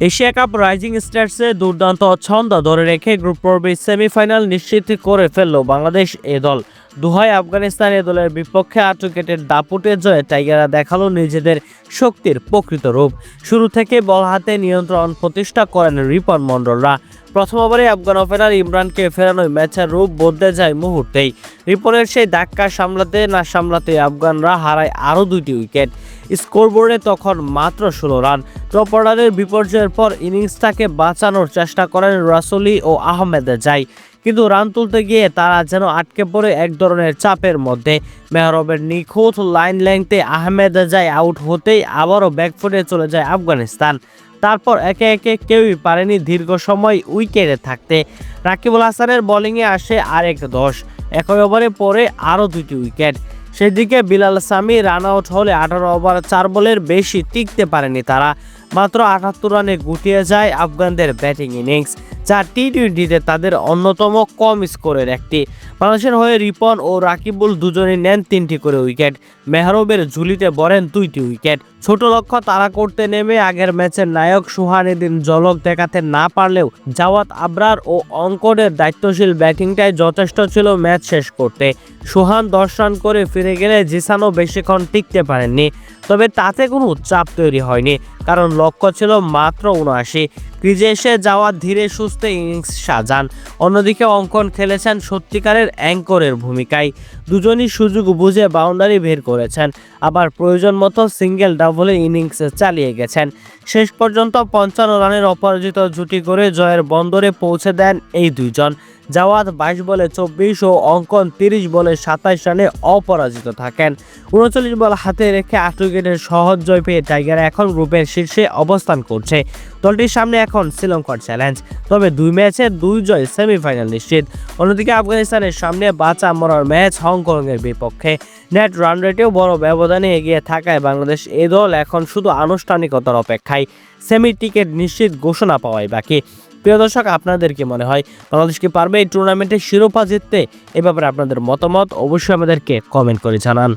Asia cup rising স্টার্সে দুর্দান্ত ছন্দ ধরে রেখে গ্রুপ পর্বে সেমিফাইনাল নিশ্চিত করে ফেলল বাংলাদেশ এ দল। দুহাই আফগানিস্তান এ দলের বিপক্ষে আট উইকেটের দাপুটে জয়ে টাইগাররা দেখাল নিজেদের শক্তির প্রকৃত রূপ। শুরু থেকে বল হাতে নিয়ন্ত্রণ প্রতিষ্ঠা করেন রিপন মণ্ডলরা। প্রথম ওভারে আফগান ওপেনার ইমরানকে ফেরানোয় ম্যাচের রূপ বদলে যায় মুহূর্তেই। রিপনের সেই ধাক্কা সামলাতে না সামলাতে আফগানরা হারায় আরও দুইটি উইকেট। স্কোরবোর্ডে তখন মাত্র ষোলো রান। টপ অর্ডারের বিপর্যয়ের পর ইনিংসটাকে বাঁচানোর চেষ্টা করেন রাসলি ও আহমেদে যাই কিন্তু রান তুলতে গিয়ে তারা যেন আটকে পড়ে এক ধরনের চাপের মধ্যে। মেহরবের নিখুঁত লাইন লেংথে আহমেদ যায় আউট হতেই আবারও ব্যাকফুটে চলে যায় আফগানিস্তান। তারপর একে একে কেউই পারেনি দীর্ঘ সময় উইকেটে থাকতে। রাকিবুল হাসানের বোলিংয়ে আসে আরেক দশ। একই ওভারে পরে আরও দুটি উইকেট। সেদিকে বিলাল সামি রান আউট হলে আঠারো ওভার চার বলের বেশি টিকতে পারেনি তারা। মাত্র আটাত্তর রানে গুটিয়ে যায় আফগানদের ব্যাটিং ইনিংস যা টি টোয়েন্টিতে তাদের অন্যতম কম স্কোরের একটি। বাংলাদেশের হয়ে রিপন ও রাকিবুল দুজনেই নেন তিনটি করে উইকেট। মেহরবের ঝুলিতে বরেন দুইটি উইকেট। ছোট লক্ষ্য তারা করতে নেমে আগের ম্যাচের নায়ক সুহানুদ্দিন জলক দেখাতে না পারলেও জাওয়াত আবরার ও অঙ্কনের দায়িত্বশীল ব্যাটিংটাই যথেষ্ট ছিল ম্যাচ শেষ করতে। সুহান দশ রান করে ফিরে গেলে জিসানও বেশিক্ষণ টিকতে পারেননি। তবে তাতে কোনো চাপ তৈরি হয়নি, কারণ লক্ষ্য ছিল মাত্র উনআশি। ক্রিজে এসে যাওয়া ধীরে সুস্থে ইনিংস সাজান। অন্যদিকে অঙ্কন খেলেছেন সত্যিকারের অ্যাঙ্করের ভূমিকায়। দুজনই সুযোগ বুঝে বাউন্ডারি বের করেছেন। আবার প্রয়োজন মতো সিঙ্গেল ডাবলে ইনিংস চালিয়ে গেছেন। শেষ পর্যন্ত পঞ্চান্ন রানের অপরাজিত জুটি করে জয়ের বন্দরে পৌঁছে দেন এই দুইজন। জাওয়াদ বাইশ বলে চব্বিশ ও অঙ্কন তিরিশ বলে সাতাইশ রানে অপরাজিত থাকেন। উনচল্লিশ বল হাতে রেখে আট উইকেটের সহজ জয় পেয়ে টাইগার এখন গ্রুপের শীর্ষে অবস্থান করছে। দলটির সামনে এখন শ্রীলঙ্কার চ্যালেঞ্জ তবে দুই ম্যাচে দুই জয় সেমিফাইনাল নিশ্চিত। অন্যদিকে আফগানিস্তানের সামনে বাঁচা মরার ম্যাচ হংকংয়ের বিপক্ষে। নেট রান রেটেও বড় ব্যবধানে এগিয়ে থাকায় বাংলাদেশ এ দল এখন শুধু আনুষ্ঠানিকতার অপেক্ষায়। সেমি টিকিট নিশ্চিত ঘোষণা পাওয়াই বাকি। প্রিয় দর্শক, আপনাদের কি মনে হয়, বাংলাদেশ কি পারবে এই টুর্নামেন্টে শিরোপা জিততে? এ ব্যাপারে আপনাদের মতামত অবশ্যই আমাদেরকে কমেন্ট করে জানান।